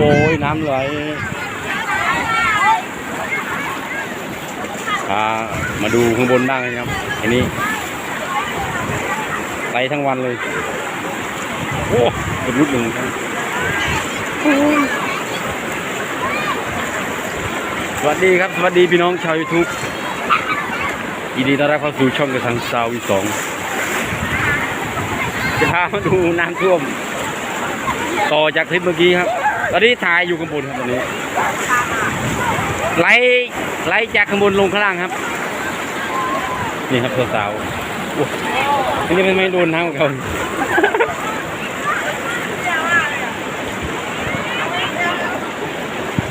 อ้ยน้ำไหลามาดูข้างบนบ้างนะครับอันนี้ไหลทั้งวันเลย โอ้เป็นรุดหนึ่งครับสวัสดีครับ สวัสดีพี่น้องชาวยูทูบยินดีต้อนรับเข้าสู่ช่องกระสังซาวีสองจะพามาดูน้ำท่วม ต่อจากคลิปเมื่อกี้ครับ ตอนนี้ถ่ายอยู่ข้างบนครับตอนนี้ไล่ไล่จากข้างบนลงข้างล่างครับ นี่ครับสาวๆอ้นี่ไม่ไม่โดนน้ำของเขา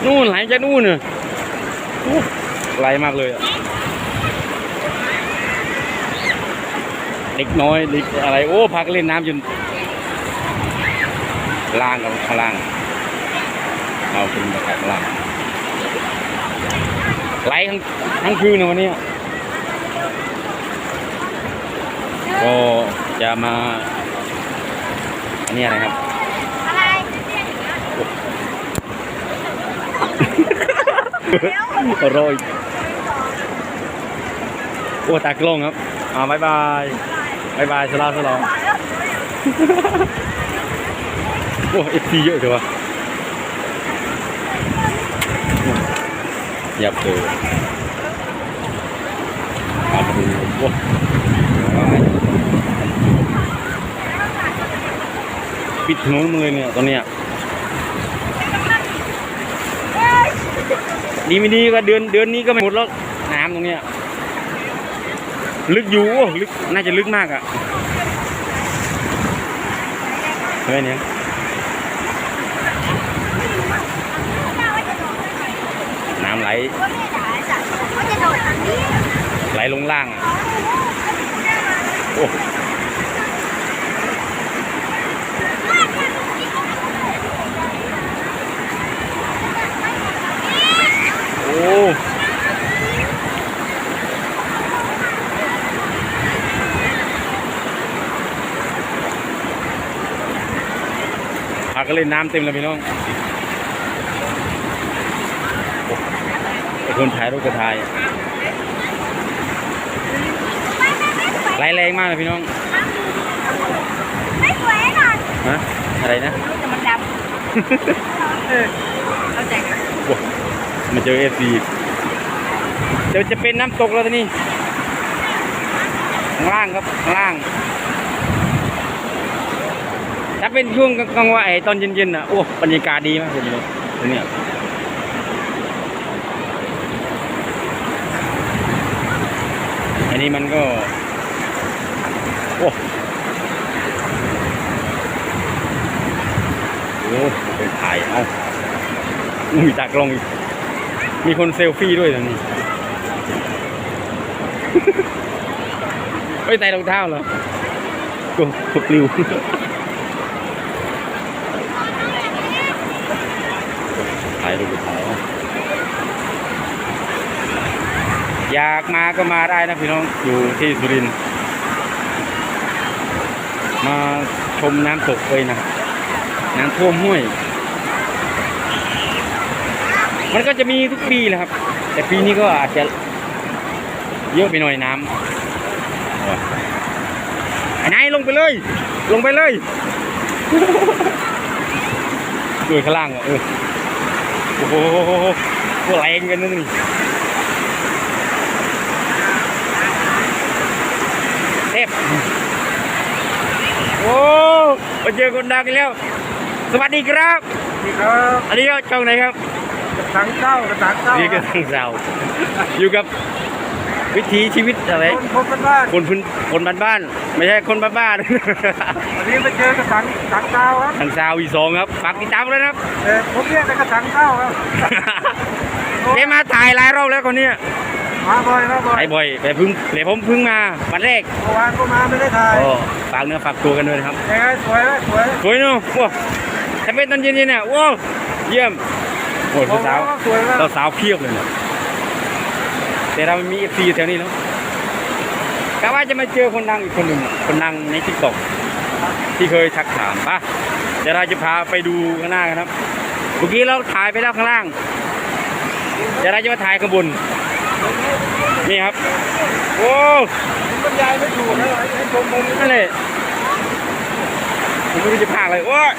นู่นไหลจากนู่นเน่ะโอ้ไหลมากเลยอะเด็กน้อยเด็กอะไร โอ้พักเล่นน้ำจนล่างกับข้างล่าง เอาเป็นบรรยากาศข้างล่างไหลทั้งทั้งคืนนะวันนี้ก็จะมาอันนี้อะไรครับอะไรโรยโอ้ตากล้องครับอ่าบายบายบายบายสลาสลองโอ้เอฟซีเยอะจังวะ ยับเลยมาดูโอ้ปิดถนนมาเลยเนี่ยตอนเนี้ยดีไม่ดีก็เดือนเดือนนี้ก็ไม่หมดแล้วน้ำตรงเนี้ยลึกอยู่ลึกน่าจะลึกมากอะเฮ้ยเนี่ย น้ำไหลไหลลงล่างอะโอ้โอ้พาก็เล่นน้ำเต็มเลยพี่น้องโอ้ไอ้ คนถ่ายรูปก็ถ่ายไหลแรงมากเลยพี่น้องไม่สวยหน่อยฮะอะไรนะแต่มันดำเออเข้าใจกันโอ้มาเจอเอฟซีเดี๋ยวจะเป็นน้ำตกแล้วทีนี้ข้างล่างครับข้างล่าง ถ้าเป็นช่วงกลางวันไอ้ตอนเย็นๆน่ะโอ้บรรยากาศดีมากเลยพี่น้องตรงเนี้ อันนี้มันก็ โอ้โหไปถ่ายเอามีตากลองมีคนเซลฟี่ด้วยตรงนี้ไม่ใส่รองเท้าเหรอก็กปลิวถ่ายรูปถ่ายเอยากมาก็มาได้นะพี่น้องอยู่ที่สุรินทร์มาชมน้ำตกเลยนะน้ำท่วมห้วย มันก็จะมีทุกปีแหละครับ แต่ปีนี้ก็อาจจะเยอะไปหน่อยน้ำเอาไอ้นายลงไปเลย ลงไปเลยดูข้างล่างอะเออโอ้โหแรงกันนะนี่เทพโอ้ มาเจอคนดังอีกแล้ว สวัสดีครับ นี่ครับอันนี้ก็ช่องไหนครับกระสังเก้ากระสังเก้านี่ก็ทางเราอยู่กับวิถีชีวิตอะไร คนพบกันบ้านคนพื้นคนบ้านๆไม่ใช่คนบ้านวันนี้มาเจอกระสังสังเก้าครับๆทางซาววีสองครับฝากติดตามเลยนะครับ เออผมเรียกแต่กระสังเก้าครับ เจ๊มาถ่ายหลายรอบแล้วคนเนี้ย มาบ่อยมาบ่อยถ่ายบ่อยแต่เพิ่งแต่ผมเพิ่งมาวันแรกเมื่อวานก็มาไม่ได้ถ่ายโอ้ฝากเนื้อฝากตัวกันด้วยนะครับยังไงสวยไหมสวยสวยเนาะว้าวถ้าเป็นตอนเย็นๆเนี่ยว้าวเยี่ยมโอ้ยสาวสวยมากๆสาวๆเพียบเลยเนี่ยแต่เรามีเอฟซีแถวนี้เนาะกะว่าจะมาเจอคนดังอีกคนหนึ่งคนดังในทิกตอกที่เคยทักถามป่ะเดี๋ยวเราจะพาไปดูข้างหน้ากันครับเมื่อกี้เราถ่ายไปแล้วข้างล่างเดี๋ยวเราจะมาถ่ายข้างบน นี่ครับ โอ้ผมบรรยายไม่ถูกนะให้ชมมุมนี้นั่นเลยผมไม่รู้จะพากเลยโอ้ย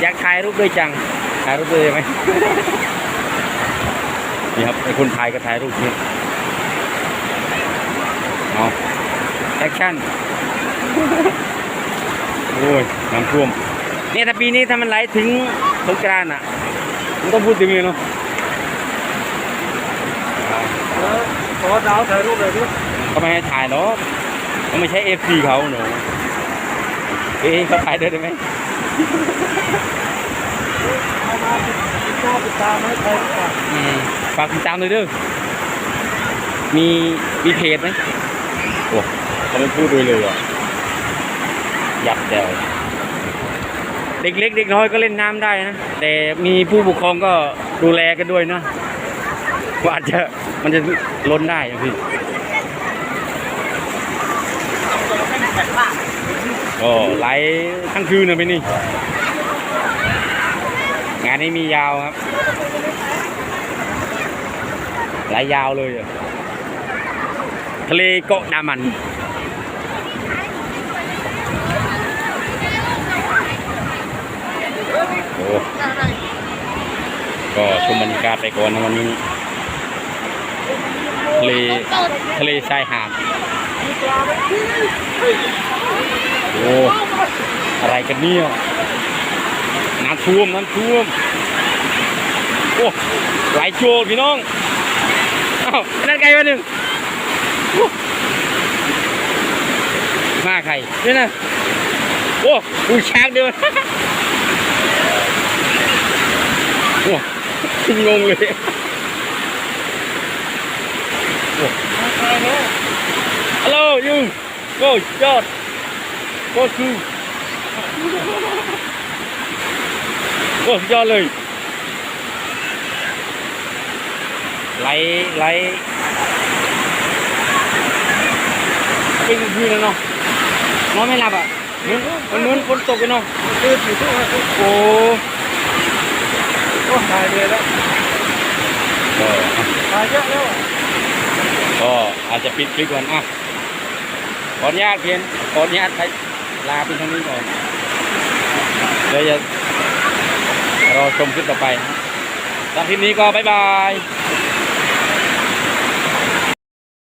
อยากถ่ายรูปด้วยจัง ถ่ายรูปด้วยไหมนี่ครับไอ้คนถ่ายก็ถ่ายรูปนี่เอาแอคชั่น โอ้ย น้ำท่วม เนี่ยถ้าปีนี้ถ้ามันไหลถึงสงกรานต์อะ มันต้องพูดถึงเลยเนาะ ขอดาวถ่ายรูปเลยดิเขาไม่ให้ถ่ายหรอกเขาไม่ใช่เอฟซีเขาหนูเอ๊ะเขาถ่ายด้วยได้ไหมเอามาติดตามติดตามให้ใครก่อนอืมฝากติดตามเลยเด้อมีมีเพจไหมโอ้เขาไม่พูดด้วยเลยอะยับแดวเด็กเล็กเด็กน้อยก็เล่นน้ำได้นะ แต่มีผู้ปกครองก็ดูแลกันด้วยนะ กว่าจะมันจะล้นได้พี่ก็ไหลทั้งคืนนะพี่นี่ งานนี้มียาวครับหลายยาวเลยอะทะเลเกาะนามันโอ้ก็ชมบรรยากาศไปก่อนนะวันนี้ ทะเลทะเลชายหาดโอ้อะไรกันเนี่ยน้ำท่วมน้ำท่วมโอ้ไหลโจรพี่น้องอ้าวนั่นไงวะหนึ่งมาใครนี่นะโอ้ดูช้างเดินโอ้งงเลยโอ้ ฮัลโหลยูโก้ยอดโก้คือโอ้ยอดเลยไหลไหลเป็นคืนแล้วเนาะนอนไม่หลับอะเหมือนมันเหมือนฝนตกเลยเนาะตื่นอยู่ทุกวันโอ้ก็ถ่ายเลยแล้วก็ถ่ายเยอะแล้ว ก็อาจจะปิดคลิปก่อนอะขออนุญาตเพียนขออนุญาตไปลาเป็นทางนี้ก่อนเดี๋ยวจะรอชมคลิปต่อไปสำหรับคลิปนี้ก็บ๊ายบาย